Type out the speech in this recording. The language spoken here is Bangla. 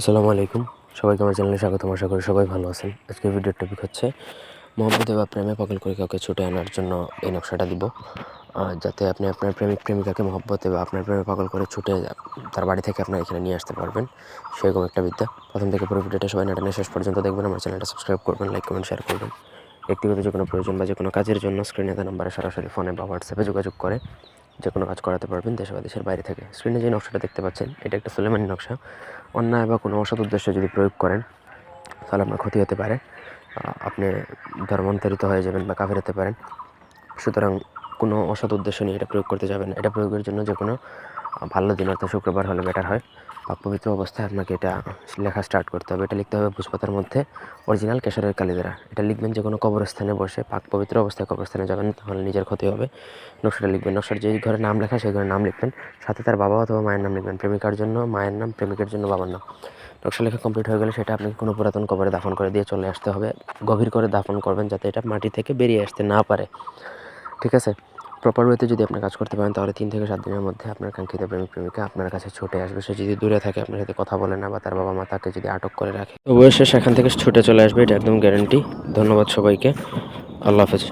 আসসালামু আলাইকুম। সবাইকে আমার চ্যানেলে স্বাগত আশা করি সবাই ভালো আছেন। আজকে ভিডিওর টপিক হচ্ছে মহব্বতে বা প্রেমে পাগল করে কাউকে ছুটে আনার জন্য এই নকশাটা দিব। যাতে আপনি আপনার প্রেমিক প্রেমিকাকে মহব্বতে বা আপনার প্রেমে পাগল করে ছুটে তার বাড়ি থেকে আপনার এখানে নিয়ে আসতে পারবেন। সেরকম একটা বিদ্যা। প্রথম থেকে পুরো ভিডিওটা সবাই নাটানে শেষ পর্যন্ত দেখবেন। আমার চ্যানেলটা সাবস্ক্রাইব করবেন লাইক কমেন্ট শেয়ার করবেন। ব্যক্তিগত যে কোনো প্রয়োজন বা যে কোনো কাজের জন্য স্ক্রিনে দেওয়া নাম্বারে সরাসরি ফোনে বা হোয়াটসঅ্যাপে যোগাযোগ করে। যে কোনো কাজ করাতে পারবেন দেশে বা দেশের বাইরে থেকে। স্ক্রিনে যে নকশাটা দেখতে পাচ্ছেন, এটা একটা সুলেমানি নকশা। অন্যায় বা কোনো অসৎ উদ্দেশ্যে যদি প্রয়োগ করেন, তাহলে আপনার ক্ষতি হতে পারে। আপনি ধর্মান্তরিত হয়ে যাবেন বা কাফের হতে পারেন। সুতরাং কোনো অসৎ উদ্দেশ্য নিয়ে এটা প্রয়োগ করতে যাবেন। এটা প্রয়োগের জন্য যে কোনো ভালো দিন, অর্থাৎ শুক্রবার হলে বেটার হয়। পাক পবিত্র অবস্থায় আপনাকে এটা লেখা স্টার্ট করতে হবে। এটা লিখতে হবে ভোজপাতার মধ্যে অরিজিনাল কেশরের কালি দ্বারা এটা লিখবেন যে কোনো কবরস্থানে বসে, পাক পবিত্র অবস্থায় কবরস্থানে যাবেন, তাহলে নিজের ক্ষতি হবে। নকশাটা লিখবেন। নকশার যেই ঘরে নাম লেখা, সেই ঘরে নাম লিখবেন। সাথে তার বাবা অথবা মায়ের নাম লিখবেন। প্রেমিকার জন্য, মায়ের নাম, প্রেমিকের জন্য বাবার নাম। নকশা লেখা কমপ্লিট হয়ে গেলে সেটা আপনাকে কোনো পুরাতন কবরে দাফন করে দিয়ে চলে আসতে হবে। গভীর করে দাফন করবেন যাতে এটা মাটি থেকে বেরিয়ে আসতে না পারে। ঠিক আছে? প্রপার ওয়েতে যদি আপনি কাজ করতে পারেন, তাহলে তিন থেকে সাত দিনের মধ্যে আপনার কাঙ্ক্ষিত প্রেমিক, প্রেমিকা আপনার কাছে ছুটে আসবে। সে যদি দূরে থাকে, আপনার সাথে কথা বলে না বা তার বাবা মা তাকে যদি আটক করে রাখে। অবশ্যই সেখান থেকে ছুটে চলে আসবে, এটা একদম গ্যারেন্টি ধন্যবাদ সবাইকে। আল্লাহ হাফেজ।